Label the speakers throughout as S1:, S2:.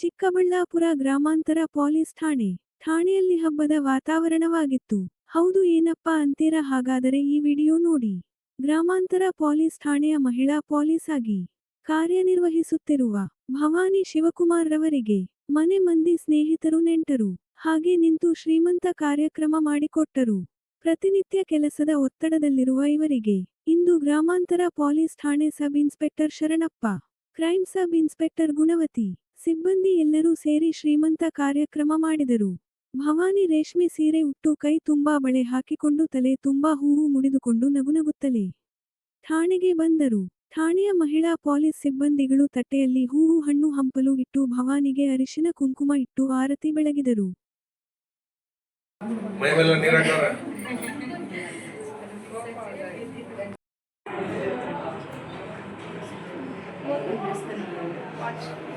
S1: ಚಿಕ್ಕಬಳ್ಳಾಪುರ ಗ್ರಾಮಾಂತರ ಪೊಲೀಸ್ ಠಾಣೆ. ಠಾಣೆಯಲ್ಲಿ ಹಬ್ಬದ ವಾತಾವರಣವಾಗಿತ್ತು. ಹೌದು ಏನಪ್ಪಾ ಅಂತೀರಾ ಹಾಗಾದರೆ ಈ ವಿಡಿಯೋ ನೋಡಿ. ಗ್ರಾಮಾಂತರ ಪೊಲೀಸ್ ಠಾಣೆಯ ಮಹಿಳಾ ಪೊಲೀಸ್ ಆಗಿ ಕಾರ್ಯನಿರ್ವಹಿಸುತ್ತಿರುವ ಭವಾನಿ ಶಿವಕುಮಾರ್ ರವರಿಗೆ ಮನೆ ಮಂದಿ ಸ್ನೇಹಿತರು ನೆಂಟರು ಹಾಗೆ ನಿಂತು ಶ್ರೀಮಂತ ಕಾರ್ಯಕ್ರಮ ಮಾಡಿಕೊಟ್ಟರು. ಪ್ರತಿನಿತ್ಯ ಕೆಲಸದ ಒತ್ತಡದಲ್ಲಿರುವ ಇವರಿಗೆ ಇಂದು ಗ್ರಾಮಾಂತರ ಪೊಲೀಸ್ ಠಾಣೆ sub inspector Sharanappa crime sub inspector Gunavathi ಸಿಬ್ಬಂದಿ ಎಲ್ಲರೂ ಸೇರಿ ಶ್ರೀಮಂತ ಕಾರ್ಯಕ್ರಮ ಮಾಡಿದರು. ಭವಾನಿ ರೇಷ್ಮೆ ಸೀರೆ ಉಟ್ಟು ಕೈ ತುಂಬಾ ಬಳೆ ಹಾಕಿಕೊಂಡು ತಲೆ ತುಂಬಾ ಹೂವು ಮುಡಿದುಕೊಂಡು ನಗುನಗುತ್ತಲೇ ಠಾಣೆಗೆ ಬಂದರು. ಠಾಣೆಯ ಮಹಿಳಾ ಪೊಲೀಸ್ ಸಿಬ್ಬಂದಿಗಳು ತಟ್ಟೆಯಲ್ಲಿ ಹೂವು ಹಣ್ಣು ಹಂಪಲು ಇಟ್ಟು ಭವಾನಿಗೆ ಅರಿಶಿನ ಕುಂಕುಮ ಇಟ್ಟು ಆರತಿ ಬೆಳಗಿದರು.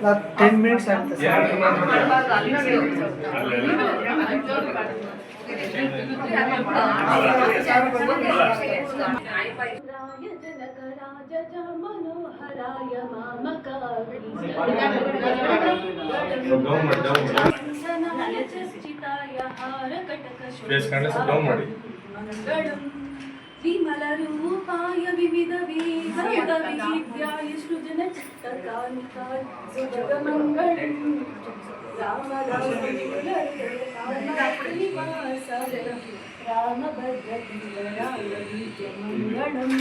S2: like 10
S3: minutes and the
S2: Yes, kind of down,
S3: Madi. विमलरूपाय विविधवेदविहित्याय सृजनचित्तकान्तान् रामभद्रमङ्गलं दिव्यमङ्गलम्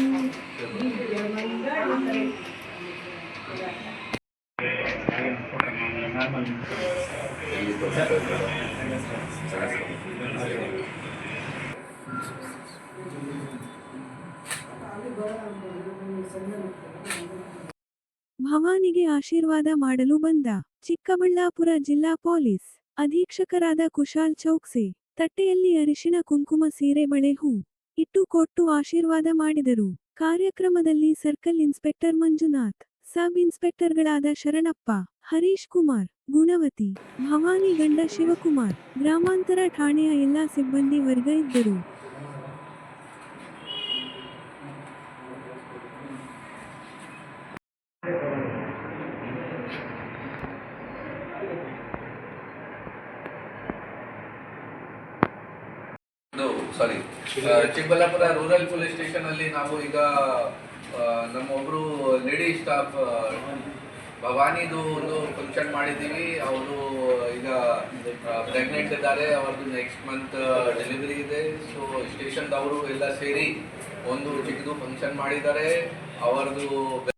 S3: Thank you.
S1: ಭವಾನಿಗೆ ಆಶೀರ್ವಾದ ಮಾಡಲು ಬಂದ ಚಿಕ್ಕಬಳ್ಳಾಪುರ ಜಿಲ್ಲಾ ಪೊಲೀಸ್ ಅಧೀಕ್ಷಕರಾದ ಕುಶಾಲ್ ಚೌಕ್ಸೆ ತಟ್ಟೆಯಲ್ಲಿ ಅರಿಶಿನ ಕುಂಕುಮ ಸೀರೆ ಬಳೆ ಹೂ ಇಟ್ಟು ಕೊಟ್ಟು ಆಶೀರ್ವಾದ ಮಾಡಿದರು. ಕಾರ್ಯಕ್ರಮದಲ್ಲಿ ಸರ್ಕಲ್ ಇನ್ಸ್ಪೆಕ್ಟರ್ ಮಂಜುನಾಥ್, ಸಬ್ ಇನ್ಸ್ಪೆಕ್ಟರ್ಗಳಾದ ಶರಣಪ್ಪ, ಹರೀಶ್ ಕುಮಾರ್, ಗುಣವತಿ, ಭವಾನಿ ಗಂಡ ಶಿವಕುಮಾರ್, ಗ್ರಾಮಾಂತರ ಠಾಣೆಯ ಎಲ್ಲಾ ಸಿಬ್ಬಂದಿ ವರ್ಗ ಇದ್ದರು
S4: ಇದು sorry Chikkaballapur rural police station ಅಲ್ಲಿ ನಾವು ಈಗ ನಮ್ಮ ಒಬ್ರು ಲೇಡಿ ಸ್ಟಾಫ್ ಭವಾನಿದು ಒಂದು ಫಂಕ್ಷನ್ ಮಾಡಿದ್ದೀವಿ. ಅವರು ಈಗ ಪ್ರೆಗ್ನೆಂಟ್ ಇದ್ದಾರೆ. ಅವ್ರದ್ದು ನೆಕ್ಸ್ಟ್ ಮಂತ್ ಡೆಲಿವರಿ ಇದೆ. ಸೊ ಸ್ಟೇಷನ್ದವರು ಎಲ್ಲ ಸೇರಿ ಒಂದು ಚಿಕ್ಕದು ಫಂಕ್ಷನ್ ಮಾಡಿದ್ದಾರೆ. ಅವರದು